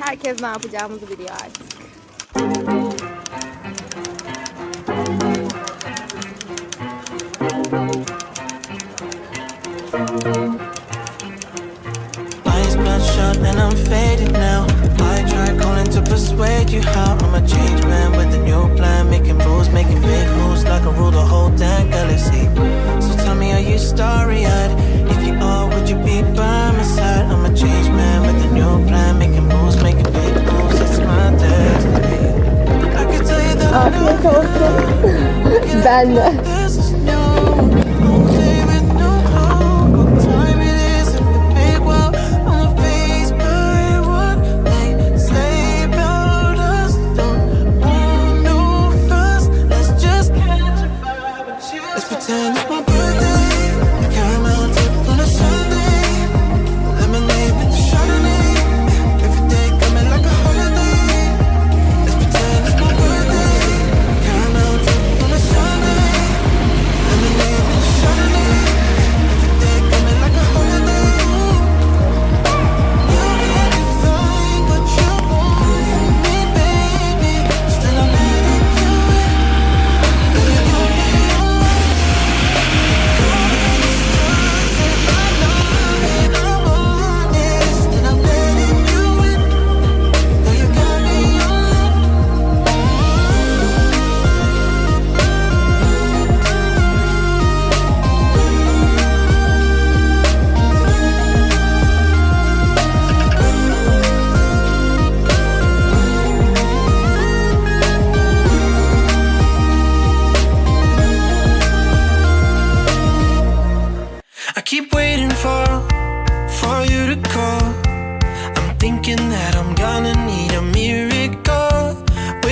Herkes ne yapacağımızı biliyor artık. I'm now. To persuade you how I'm a changed man with a new plan, making moves, making big moves like I rule the whole damn galaxy. So tell me, are you? Know Ben de.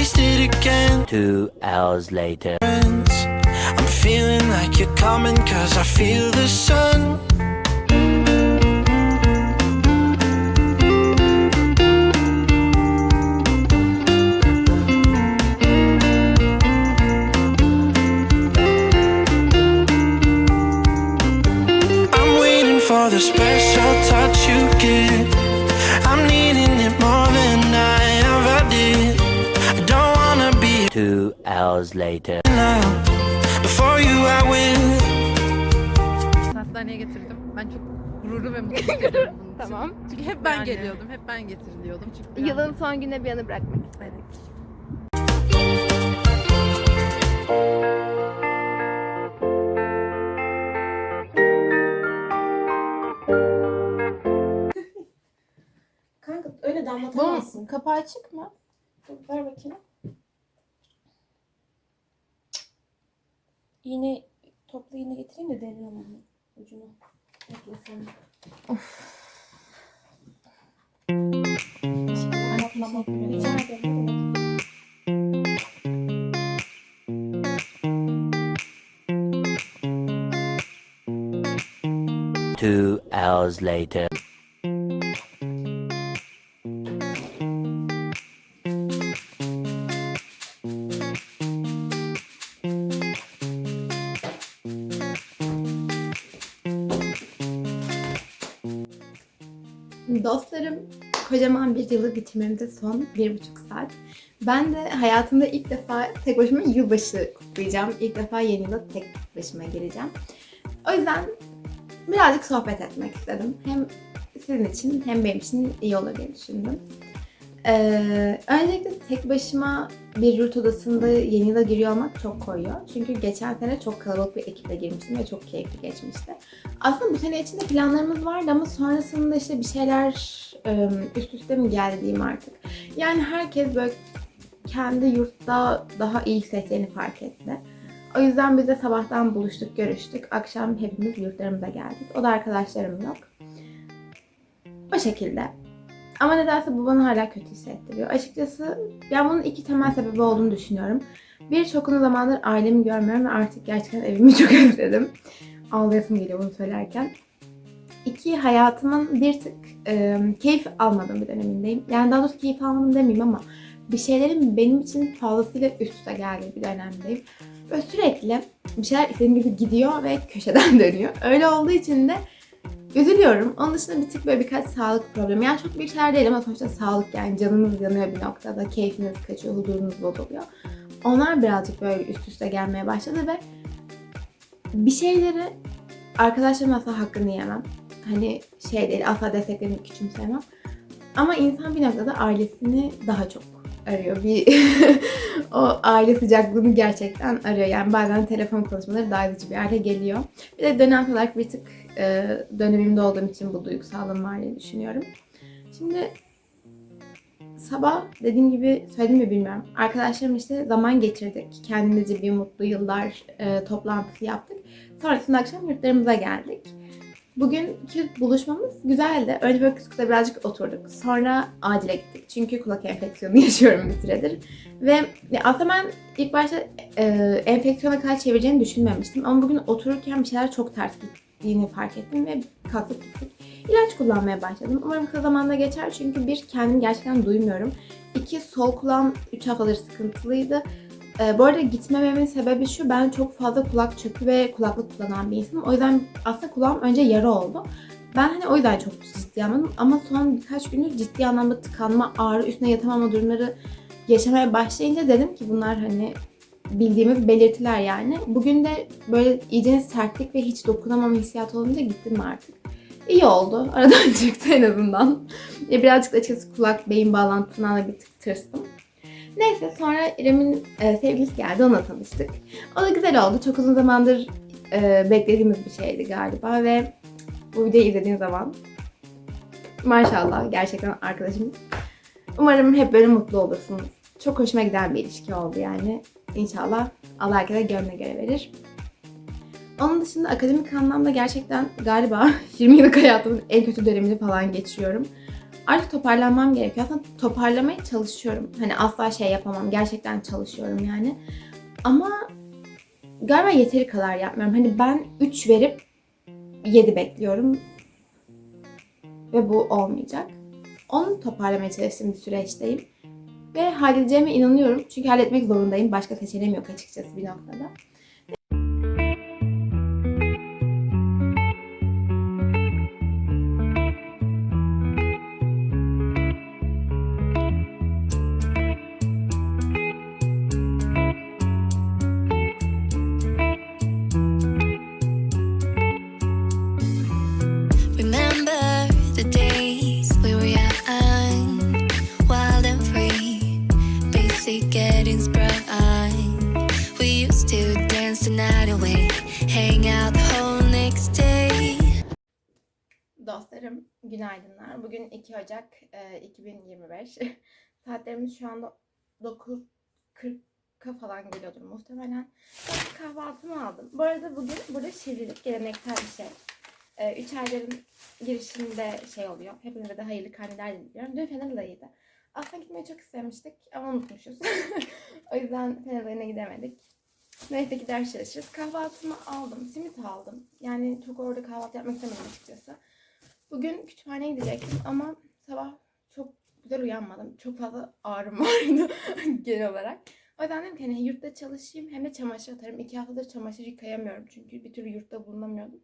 Wasted again. Two hours later. I'm feeling like you're coming cause I feel the sun. I'm waiting for the special touch hours later. Hastaneye getirdim. Ben çok gururlu ve mutlu hissediyorum bunun için. Tamam. Çünkü hep ben Yani. geliyordum, hep ben getiriliyordum. Çıktı Yılın son gününe bir anı bırakmak istedim. Evet. Kanka öyle Bu damlatamazsın. kapağı açık mı? Dur, ver bakayım. İğne, toplu iğne getireyim de delirim onu ucunu. Bekle sen. Of. Ederim. demek. Two hours later. Dostlarım, kocaman bir yılı bitirmemde son bir buçuk saat. Ben de hayatımda ilk defa tek başıma yılbaşı kutlayacağım. İlk defa yeni yıla tek başıma geleceğim. O yüzden birazcık sohbet etmek istedim. Hem sizin için hem benim için iyi olur düşündüm. Ee, öncelikle tek başıma bir yurt odasında yeni yıla giriyor olmak çok koyuyor. Çünkü geçen sene çok kalabalık bir ekiple girmiştim ve çok keyifli geçmişti. Aslında bu sene içinde planlarımız vardı ama sonrasında işte bir şeyler e, üst üste mi geldi diyeyim artık. Yani herkes böyle kendi yurtta daha iyi hissettiğini fark etti. O yüzden biz de sabahtan buluştuk, görüştük. Akşam hepimiz yurtlarımıza geldik. O da arkadaşlarım yok. O şekilde. Ama nedense bu bana hala kötü hissettiriyor. Açıkçası ben bunun iki temel sebebi olduğunu düşünüyorum. Bir çok uzun zamandır ailemi görmüyorum ve artık gerçekten evimi çok özledim. Ağlayasım geliyor bunu söylerken. İki, hayatımın bir tık e, keyif almadığım bir dönemindeyim. Yani daha doğrusu keyif almadım demeyeyim ama bir şeylerin benim için fazlasıyla üst üste geldiği bir dönemdeyim. Ve sürekli bir şeyler istediğim gibi gidiyor ve köşeden dönüyor. Öyle olduğu için de Üzülüyorum. Onun dışında bir tık böyle birkaç sağlık problemi. Yani çok büyük şeyler değil ama sonuçta sağlık yani canınız yanıyor bir noktada. Keyfiniz kaçıyor, huzurunuz bozuluyor. Onlar birazcık böyle üst üste gelmeye başladı ve bir şeyleri arkadaşlarımın asla hakkını yemem. Hani şey değil, asla desteklemek küçümsemem. Ama insan bir noktada ailesini daha çok arıyor. Bir o aile sıcaklığını gerçekten arıyor. Yani bazen telefon konuşmaları daha edici bir hale geliyor. Bir de dönem olarak bir tık e, dönemimde olduğum için bu duygusallığım var diye düşünüyorum. Şimdi sabah dediğim gibi söyledim mi bilmiyorum. Arkadaşlarım işte zaman geçirdik. Kendimizce bir mutlu yıllar e, toplantısı yaptık. Sonrasında akşam yurtlarımıza geldik. Bugünkü buluşmamız güzeldi. Önce böyle kısa birazcık oturduk. Sonra acile gittik. Çünkü kulak enfeksiyonu yaşıyorum bir süredir. Ve aslında ben ilk başta e, enfeksiyona kadar çevireceğini düşünmemiştim. Ama bugün otururken bir şeyler çok ters gittiğini fark ettim ve kalkıp gittik. İlaç kullanmaya başladım. Umarım kısa zamanda geçer çünkü bir kendim gerçekten duymuyorum. İki sol kulağım 3 haftadır sıkıntılıydı. Ee, bu arada gitmememin sebebi şu, ben çok fazla kulak çöpü ve kulaklık kullanan bir insanım. O yüzden aslında kulağım önce yara oldu. Ben hani o yüzden çok ciddi almadım ama son birkaç gündür ciddi anlamda tıkanma, ağrı, üstüne yatamama durumları yaşamaya başlayınca dedim ki bunlar hani bildiğimiz belirtiler yani. Bugün de böyle iyice sertlik ve hiç dokunamama hissiyatı olunca gittim artık. İyi oldu. Aradan çıktı en azından. Birazcık açıkçası kulak beyin bağlantısından da bir tık tırstım. Neyse sonra İrem'in e, sevgilisi geldi onunla tanıştık. O da güzel oldu. Çok uzun zamandır e, beklediğimiz bir şeydi galiba ve bu videoyu izlediğim zaman maşallah gerçekten arkadaşım. Umarım hep böyle mutlu olursunuz. Çok hoşuma giden bir ilişki oldu yani. İnşallah Allah herkese gönlüne göre verir. Onun dışında akademik anlamda gerçekten galiba 20 yıllık hayatımın en kötü dönemini falan geçiriyorum. Artık toparlanmam gerekiyor. Aslında toparlamaya çalışıyorum. Hani asla şey yapamam. Gerçekten çalışıyorum yani. Ama galiba yeteri kadar yapmıyorum. Hani ben 3 verip 7 bekliyorum. Ve bu olmayacak. Onu toparlamaya çalıştığım bir süreçteyim. Ve halledeceğime inanıyorum. Çünkü halletmek zorundayım. Başka seçeneğim yok açıkçası bir noktada. Basic getting sprung. We used to dance the night away, hang out the whole next day. Dostlarım günaydınlar. Bugün 2 Ocak e, 2025. Saatlerimiz şu anda 9.40'a falan geliyordur muhtemelen. Ben kahvaltımı aldım. Bu arada bugün burada şivrilik geleneksel bir şey. E, üç ayların girişinde şey oluyor. Hepinize de hayırlı karneler diliyorum. Dün Fener ayıydı. Aslında gitmeyi çok istemiştik ama unutmuşuz. o yüzden Fener ayına gidemedik. Neyse ki ders çalışırız. Kahvaltımı aldım. Simit aldım. Yani çok orada kahvaltı yapmak istemedim açıkçası. Bugün kütüphaneye gidecektim ama sabah çok güzel uyanmadım. Çok fazla ağrım vardı genel olarak. O yüzden dedim ki hani yurtta çalışayım hem de çamaşır atarım. İki haftadır çamaşır yıkayamıyorum çünkü bir türlü yurtta bulunamıyordum.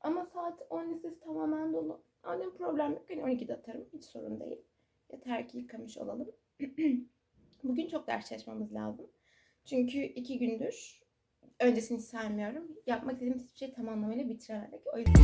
Ama saat 10 lisesi tamamen dolu. Annem problem yok. Hani 12'de atarım. Hiç sorun değil. Yeter ki yıkamış olalım. Bugün çok ders çalışmamız lazım. Çünkü iki gündür öncesini hiç saymıyorum. Yapmak istediğimiz hiçbir şey tam anlamıyla bitiremedik. O yüzden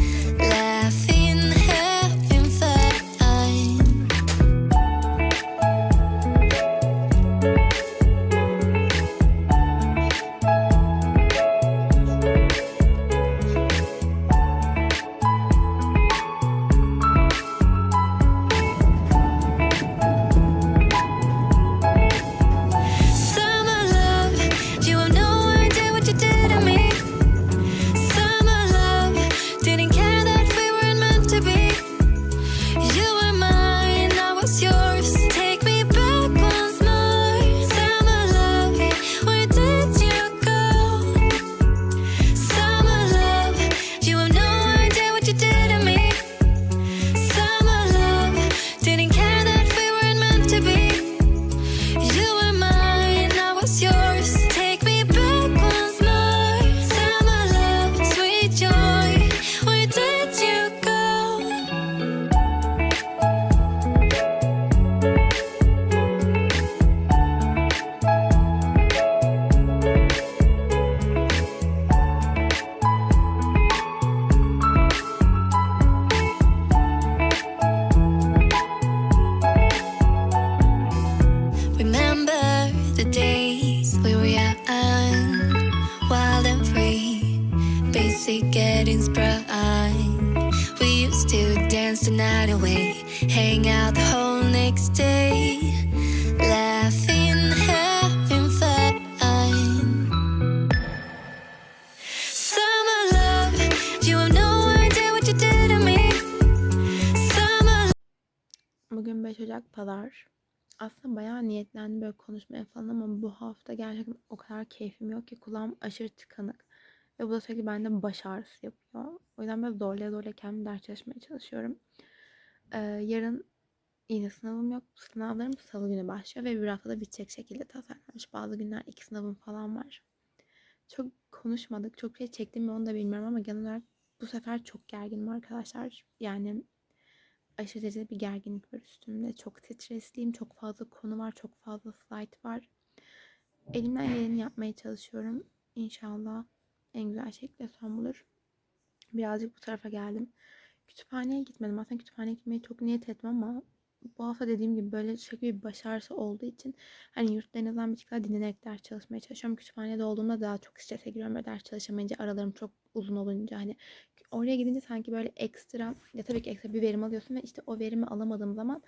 morning's prime. We used to dance the night away, hang out the whole next day, Bugün 5 Ocak Pazar. aslında bayağı niyetlendim böyle konuşmaya falan ama bu hafta gerçekten o kadar keyfim yok ki kulağım aşırı tıkanık. Ve bu da sürekli bende baş ağrısı yapıyor. O yüzden böyle zorlaya zorlaya kendim ders çalışmaya çalışıyorum. Ee, yarın yine sınavım yok. Sınavlarım salı günü başlıyor ve bir haftada bitecek şekilde tasarlanmış. Bazı günler iki sınavım falan var. Çok konuşmadık. Çok şey çektim mi onu da bilmiyorum ama genel olarak bu sefer çok gerginim arkadaşlar. Yani aşırı derecede bir gerginlik var üstümde. Çok stresliyim. Çok fazla konu var. Çok fazla slide var. Elimden geleni yapmaya çalışıyorum. İnşallah en güzel şekilde son bulur. Birazcık bu tarafa geldim. Kütüphaneye gitmedim. Aslında kütüphaneye gitmeyi çok niyet ettim ama bu hafta dediğim gibi böyle sürekli bir baş ağrısı olduğu için hani yurtta en azından bir tık daha dinlenerek ders çalışmaya çalışıyorum. Kütüphanede olduğumda daha çok strese giriyorum ve ders çalışamayınca aralarım çok uzun olunca hani oraya gidince sanki böyle ekstra ya tabii ki ekstra bir verim alıyorsun ve işte o verimi alamadığım zaman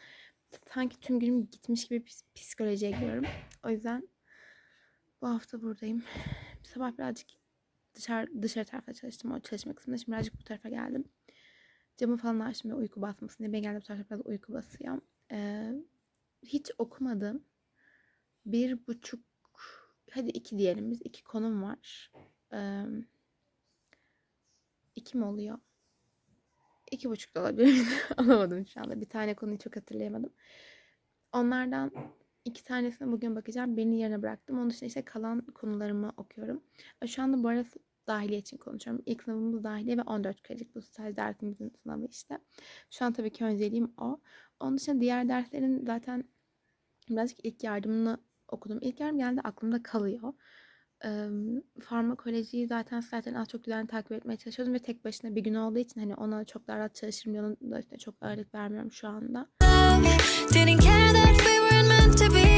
sanki tüm günüm gitmiş gibi psikolojiye giriyorum. O yüzden bu hafta buradayım. Sabah birazcık dışarı, dışarı tarafa çalıştım o çalışma kısmında. Şimdi birazcık bu tarafa geldim. Camı falan açtım ve uyku basmasın diye. Ben geldim bu tarafa biraz uyku basıyor. Ee, hiç okumadım. Bir buçuk hadi iki diyelim biz. iki konum var. Ee, iki mi oluyor? İki buçuk da olabilir. Anlamadım şu anda. Bir tane konuyu çok hatırlayamadım. Onlardan iki tanesine bugün bakacağım. Birini yerine bıraktım. Onun dışında işte kalan konularımı okuyorum. E, Şu anda bu arada dahiliye için konuşuyorum. İlk sınavımız dahiliye ve 14 kredilik bu staj dersimizin sınavı işte. Şu an tabii ki önceliğim o. Onun dışında diğer derslerin zaten birazcık ilk yardımını okudum. İlk yardım genelde aklımda kalıyor. Eee, farmakolojiyi zaten zaten az çok düzenli takip etmeye çalışıyordum ve tek başına bir gün olduğu için hani ona çok daha rahat çalışırım diye onun da üstüne çok ağırlık vermiyorum şu anda. Meant to be.